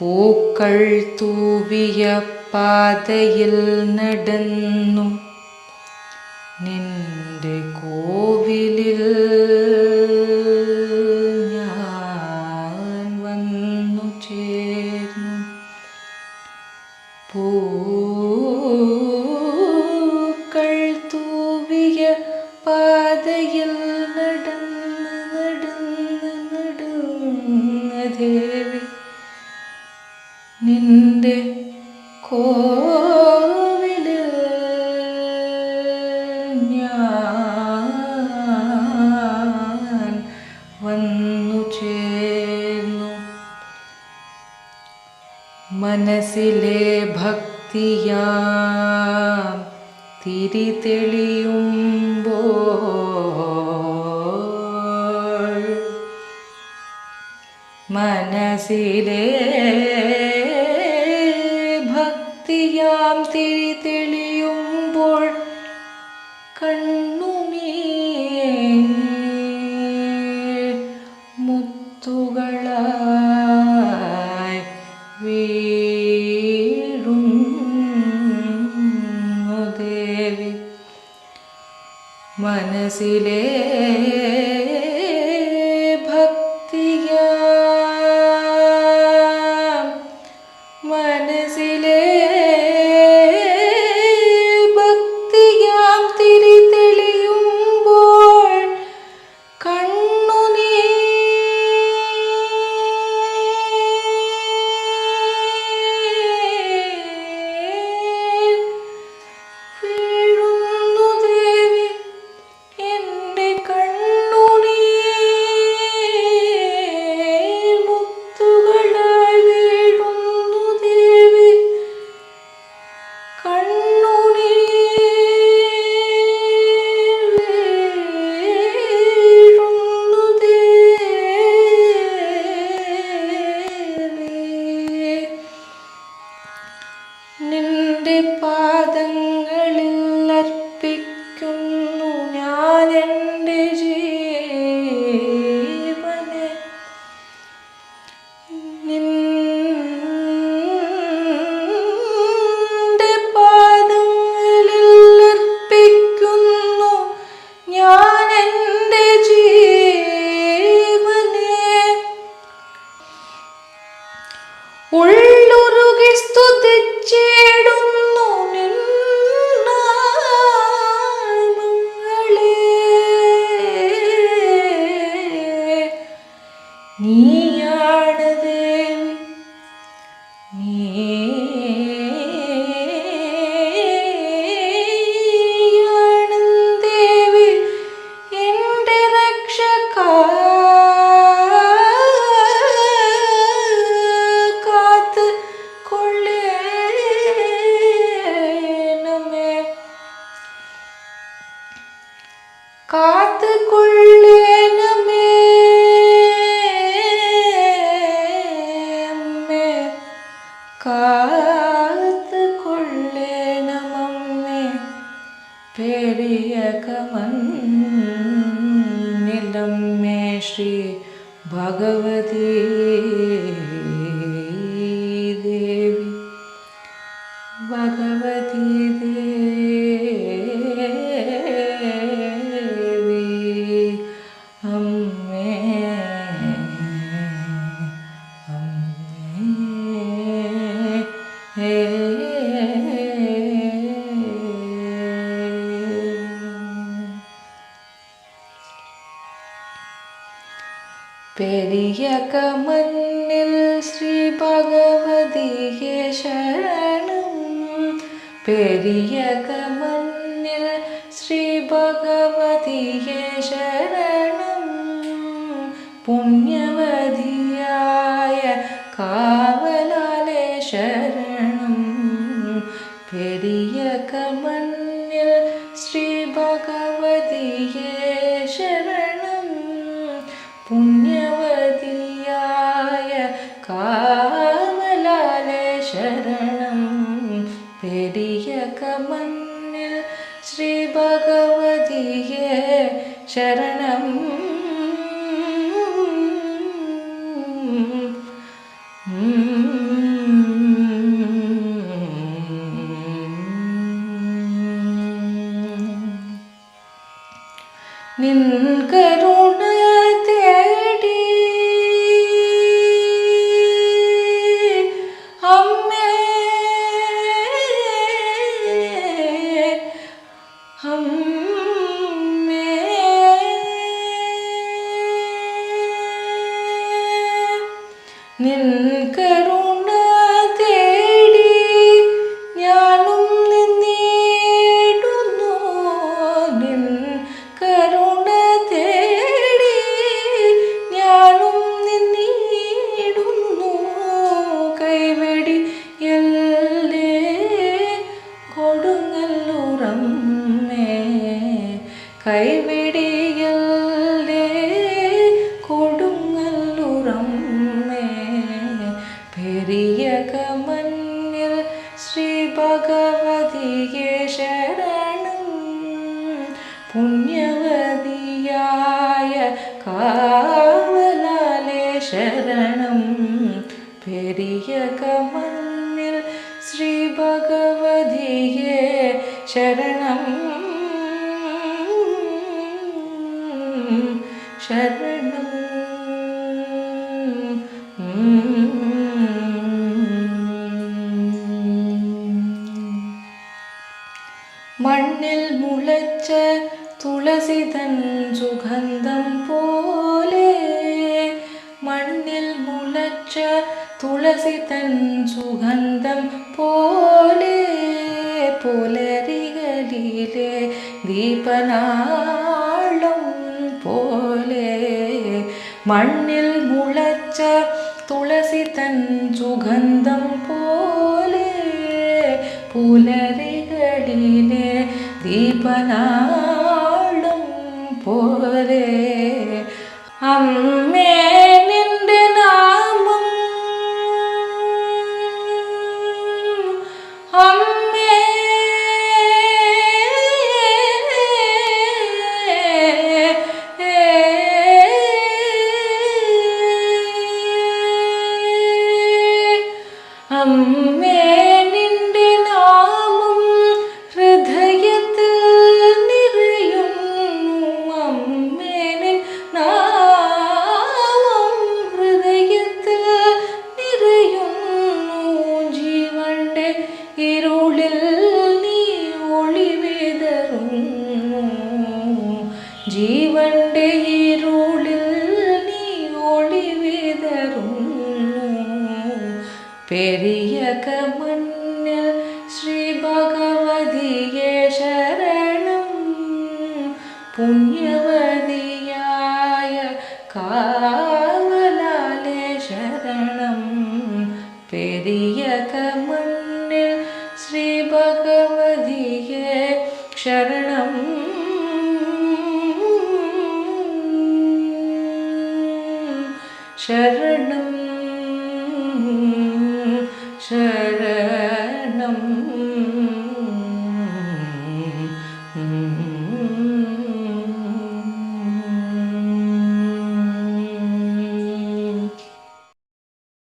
പൂക്കൾ തൂവിയ പാതയിൽ നടന്നു. നിന്റെ കോവിലിൽ ഞാൻ വന്നു ചേർന്നു. പൂക്കൾ നിന്റെ കോവിൽ ഞാൻ വന്നു ചേർന്നു. മനസ്സിലെ ഭക്തിയാ തിരി മനസ്സിലേ മനസ്സിലെ തിരി തെളിയുമ്പോൾ കണ്ണുമേ മുത്തുകളായി വീഴുന്നു ദേവി. മനസ്സിലെ যে പെരിയ കമന്നിലമ്മേ ശ്രീ ഭഗവതി ദേവി. ഭഗവതി ദേവി. പെരിയ കമന്നിൽ ശ്രീ ഭഗവതിയെ ശരണം. പെരിയ കമന്നിൽ ശ്രീ ഭഗവതിയെ ശരണം. പുണ്യവതിയായ കാവലാലെ ശരണം. പെരിയ കമന്നിൽ ശ്രീ ഭഗവതിയെ ശരണം. പുണ്യവതിയായ ശരണം. നിൻ കരുണ പെരിയ കമന്നിൽ ശ്രീ ഭഗവതിയെ ശരണം പുണ്യവതിയായ കാവലാലേ ശരണം പെരിയ കമന്നിൽ ശ്രീ ഭഗവതിയെ ശരണം ശരണം മണ്ണിൽ മുളച്ച തുളസിതൻ സുഗന്ധം പോലെ. മണ്ണിൽ മുളച്ച തുളസിതൻ സുഗന്ധം പോലെ. പുലരികളിലെ ദീപനാളം പോലെ. മണ്ണിൽ മുളച്ച തുളസിതൻ സുഗന്ധം പോലെ. പുലരികളിലെ ദീപനാളം പോലെ പെരിയ കമന്നിൽ ശ്രീ ഭഗവതിയെ ശരണം. പുണ്യവതിയായ കാവലാലെ ശരണം. പെരിയ കമന്നിൽ ശ്രീ ഭഗവതിയെ ശരണം. ശരണം.